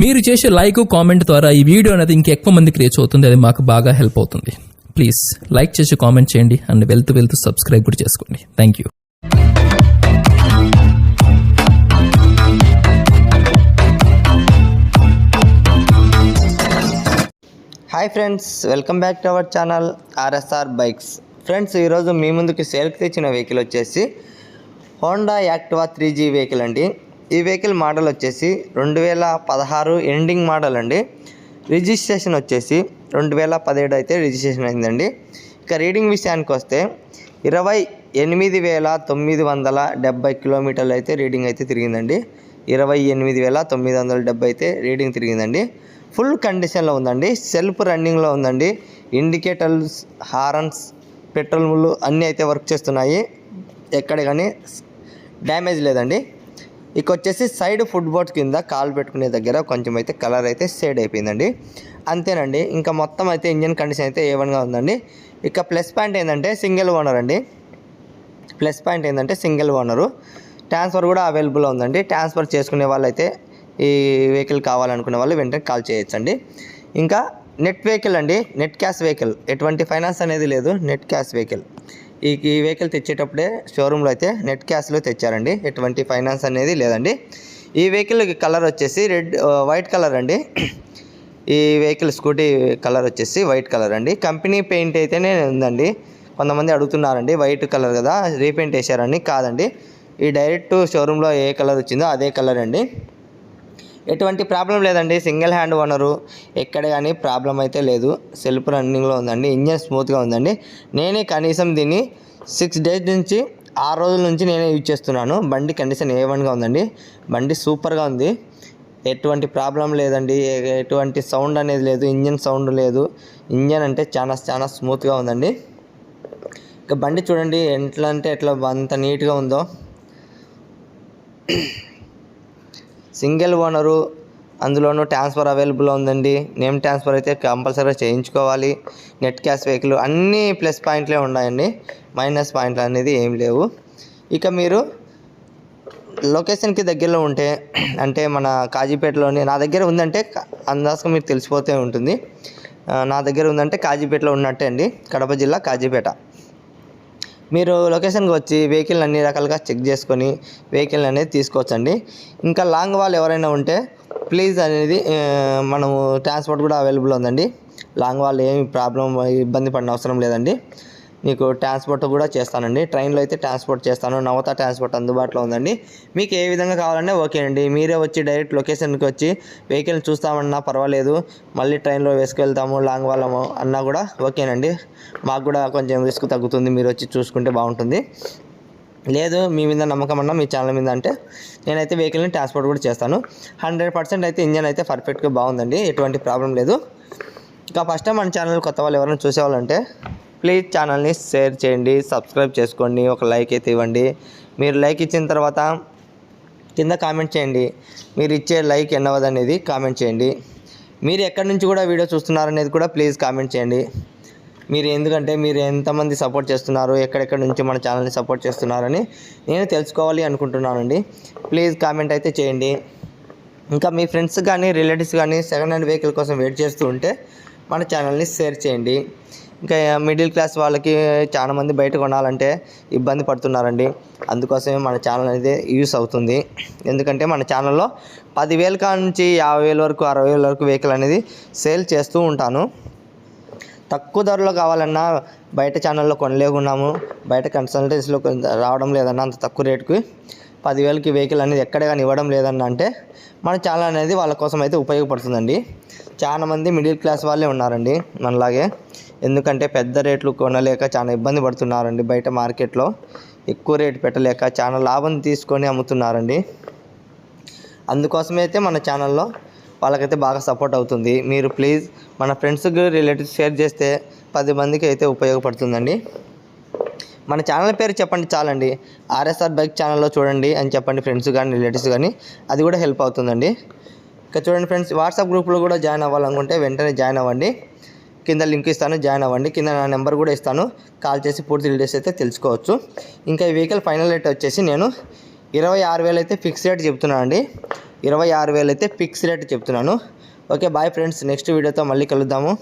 మీరు చేసే like comment ద్వారా ఈ వీడియో అనేది ఇంకెక్కువ మందికి రీచ్ అవుతుంది. అది మాకు బాగా హెల్ప్ అవుతుంది. ప్లీజ్ లైక్ చేసి కామెంట్ చేయండి అండ్ వెళ్తూ వెళ్తూ సబ్స్క్రైబ్ కూడా చేసుకోండి. Thank you hi friends welcome back to our channel RSR bikes friends ఈరోజు మీ ముందుకు సేల్కి తెచ్చిన వెహికల్ వచ్చేసి Honda Activa three G vehicle అండి. ఈ వెహికల్ మోడల్ వచ్చేసి రెండు వేల పదహారు ఎండింగ్ మోడల్ అండి. రిజిస్ట్రేషన్ వచ్చేసి రెండు వేల పదిహేడు అయితే రిజిస్ట్రేషన్ అయిందండి. ఇక రీడింగ్ విషయానికి వస్తే ఇరవై ఎనిమిది వేల తొమ్మిది వందల డెబ్బై కిలోమీటర్లు అయితే రీడింగ్ అయితే తిరిగిందండి. ఇరవై ఎనిమిది వేల తొమ్మిది వందల డెబ్బై అయితే రీడింగ్ తిరిగిందండి. ఫుల్ కండిషన్లో ఉందండి. సెల్ఫ్ రన్నింగ్లో ఉందండి. ఇండికేటర్స్ హారన్స్ పెట్రోల్ ముళ్ళు అన్నీ అయితే వర్క్ చేస్తున్నాయి. ఎక్కడ కానీ డ్యామేజ్ లేదండి. ఇక వచ్చేసి సైడ్ ఫుడ్ బోర్డ్ కింద కాలు పెట్టుకునే దగ్గర కొంచెం అయితే కలర్ అయితే షేడ్ అయిపోయిందండి. అంతేనండి. ఇంకా మొత్తం అయితే ఇంజన్ కండిషన్ అయితే ఏ వన్గా ఉందండి. ఇక ప్లస్ పాయింట్ ఏంటంటే సింగిల్ ఓనర్ అండి. ప్లస్ పాయింట్ ఏంటంటే సింగిల్ ఓనరు. ట్రాన్స్ఫర్ కూడా అవైలబుల్ ఉందండి. ట్రాన్స్ఫర్ చేసుకునే వాళ్ళైతే ఈ వెహికల్ కావాలనుకునే వాళ్ళు వెంటనే కాల్ చేయొచ్చండి. ఇంకా నెట్ వెహికల్ అండి. Net cash vehicle. ఎటువంటి ఫైనాన్స్ అనేది లేదు. Net cash vehicle. ఈ ఈ వెహికల్ తెచ్చేటప్పుడే షోరూంలో అయితే నెట్ క్యాష్లో తెచ్చారండి. ఎటువంటి ఫైనాన్స్ అనేది లేదండి. ఈ వెహికల్ కలర్ వచ్చేసి రెడ్ వైట్ కలర్ అండి. ఈ వెహికల్ స్కూటీ కలర్ వచ్చేసి వైట్ కలర్ అండి. కంపెనీ పెయింట్ అయితేనే ఉందండి. కొంతమంది అడుగుతున్నారండి వైట్ కలర్ కదా రీపెయింట్ వేశారని కాదండి. ఈ డైరెక్ట్ షోరూంలో ఏ కలర్ వచ్చిందో అదే కలర్ అండి. ఎటువంటి ప్రాబ్లం లేదండి. Single hand owner. ఎక్కడ కానీ ప్రాబ్లం అయితే లేదు. సెల్ఫ్ రన్నింగ్లో ఉందండి. ఇంజన్ స్మూత్గా ఉందండి. నేనే కనీసం దీన్ని సిక్స్ డేస్ నుంచి ఆరు రోజుల నుంచి నేనే యూజ్ చేస్తున్నాను. బండి కండిషన్ ఏ వన్గా ఉందండి. బండి సూపర్గా ఉంది. ఎటువంటి ప్రాబ్లం లేదండి. ఎటువంటి సౌండ్ అనేది లేదు. ఇంజన్ సౌండ్ లేదు. ఇంజన్ అంటే చాలా చాలా స్మూత్గా ఉందండి. ఇక బండి చూడండి. ఎట్లా అంటే ఎట్లా అంత నీట్గా ఉందో. సింగిల్ ఓనరు అందులోనూ ట్రాన్స్ఫర్ అవైలబుల్ ఉందండి. నేమ్ ట్రాన్స్ఫర్ అయితే కంపల్సరీగా చేయించుకోవాలి. నెట్ క్యాష్ వెహికల్ అన్నీ ప్లస్ పాయింట్లే ఉన్నాయండి. మైనస్ పాయింట్లు అనేది ఏం లేవు. ఇక మీరు లొకేషన్కి దగ్గరలో ఉంటే అంటే మన కాజీపేటలోని నా దగ్గర ఉందంటే అందాజగా మీకు తెలిసిపోతే ఉంటుంది. నా దగ్గర ఉందంటే కాజీపేటలో ఉన్నట్టే అండి. కడప జిల్లా కాజీపేట. మీరు లొకేషన్కి వచ్చి వెహికల్ అన్ని రకాలుగా చెక్ చేసుకొని వెహికల్ అనేది తీసుకోవచ్చండి. ఇంకా లాంగ్ వాల్ ఎవరైనా ఉంటే ప్లీజ్ అనేది మనము ట్రాన్స్పోర్ట్ కూడా అవైలబుల్ ఉందండి. లాంగ్ వాళ్ళు ఏమి ప్రాబ్లం ఇబ్బంది పడిన అవసరం లేదండి. మీకు ట్రాన్స్పోర్ట్ కూడా చేస్తానండి. ట్రైన్లో అయితే ట్రాన్స్పోర్ట్ చేస్తాను. నవత ట్రాన్స్పోర్ట్ అందుబాటులో ఉందండి. మీకు ఏ విధంగా కావాలన్నా ఓకే అండి. మీరే వచ్చి డైరెక్ట్ లొకేషన్కి వచ్చి వెహికల్ చూస్తామన్నా పర్వాలేదు. మళ్ళీ ట్రైన్లో వేసుకెళ్తాము లాంగ్ వాళ్ళము అన్నా కూడా ఓకేనండి. మాకు కూడా కొంచెం రిస్క్ తగ్గుతుంది. మీరు వచ్చి చూసుకుంటే బాగుంటుంది. లేదు మీ మీద నమ్మకం అన్నా మీ ఛానల్ మీద అంటే నేనైతే వెహికల్ని ట్రాన్స్పోర్ట్ కూడా చేస్తాను. హండ్రెడ్ పర్సెంట్ అయితే ఇంజన్ అయితే పర్ఫెక్ట్గా బాగుందండి. ఎటువంటి ప్రాబ్లం లేదు. ఇంకా ఫస్ట్ టైం మన ఛానల్ కొత్త వాళ్ళు ఎవరైనా చూసేవాళ్ళంటే ప్లీజ్ ఛానల్ని షేర్ చేయండి సబ్స్క్రైబ్ చేసుకోండి ఒక లైక్ అయితే ఇవ్వండి. మీరు లైక్ ఇచ్చిన తర్వాత కింద కామెంట్ చేయండి. మీరు ఇచ్చే లైక్ ఎన్నవది అనేది కామెంట్ చేయండి. మీరు ఎక్కడి నుంచి కూడా వీడియో చూస్తున్నారనేది కూడా ప్లీజ్ కామెంట్ చేయండి. మీరు ఎందుకంటే మీరు ఎంతమంది సపోర్ట్ చేస్తున్నారు ఎక్కడెక్కడ నుంచి మన ఛానల్ని సపోర్ట్ చేస్తున్నారని నేను తెలుసుకోవాలి అనుకుంటున్నానండి. ప్లీజ్ కామెంట్ అయితే చేయండి. ఇంకా మీ ఫ్రెండ్స్ కానీ రిలేటివ్స్ కానీ సెకండ్ హ్యాండ్ వెహికల్ కోసం వెయిట్ చేస్తూ ఉంటే మన ఛానల్ని షేర్ చేయండి. ఇంకా మిడిల్ క్లాస్ వాళ్ళకి చాలా మంది బయట కొనాలంటే ఇబ్బంది పడుతున్నారండి. అందుకోసమే మన ఛానల్ అనేది యూస్ అవుతుంది. ఎందుకంటే మన ఛానల్లో పదివేల కాడ నుంచి యాభై వేల వరకు అరవై వేల వరకు వెహికల్ అనేది సేల్ చేస్తూ ఉంటాను. తక్కువ ధరలో కావాలన్నా బయట ఛానల్లో కొనలేకున్నాము బయట కన్సల్టెన్సీలో రావడం లేదన్నా అంత తక్కువ రేటుకి పదివేలకి వెహికల్ అనేది ఎక్కడ కానీ ఇవ్వడం లేదన్నా అంటే మన ఛానల్ అనేది వాళ్ళ కోసం అయితే ఉపయోగపడుతుందండి. చాలా మంది మిడిల్ క్లాస్ వాళ్ళే ఉన్నారండి మనలాగే. ఎందుకంటే పెద్ద రేట్లు కొనలేక చాలా ఇబ్బంది పడుతున్నారండి బయట మార్కెట్లో. ఎక్కువ రేటు పెట్టలేక చాలా లాభం తీసుకొని అమ్ముతున్నారండి. అందుకోసమే అయితే మన ఛానల్లో వాళ్ళకైతే బాగా సపోర్ట్ అవుతుంది. మీరు ప్లీజ్ మన ఫ్రెండ్స్కి రిలేటివ్స్ షేర్ చేస్తే పది మందికి అయితే ఉపయోగపడుతుందండి. మన ఛానల్ పేరు చెప్పండి చాలండి. ఆర్ఎస్ఆర్ బైక్ ఛానల్లో చూడండి అని చెప్పండి ఫ్రెండ్స్ కానీ రిలేటివ్స్ కానీ అది కూడా హెల్ప్ అవుతుందండి. ఇంకా చూడండి ఫ్రెండ్స్ వాట్సాప్ గ్రూప్లో కూడా జాయిన్ అవ్వాలనుకుంటే వెంటనే జాయిన్ అవ్వండి. కింద లింక్ ఇస్తాను జాయిన్ అవ్వండి. కింద నా నెంబర్ కూడా ఇస్తాను. కాల్ చేసి పూర్తి డీటెయిల్స్ అయితే తెలుసుకోవచ్చు. ఇంకా ఈ వెహికల్ ఫైనల్ రేట్ వచ్చేసి నేను ఇరవై ఆరు వేలు అయితే ఫిక్స్ రేట్ చెప్తున్నాను అండి. ఇరవై ఆరు వేలు అయితే ఫిక్స్ రేట్ చెప్తున్నాను. Okay bye friends. నెక్స్ట్ వీడియోతో మళ్ళీ కలుద్దాము.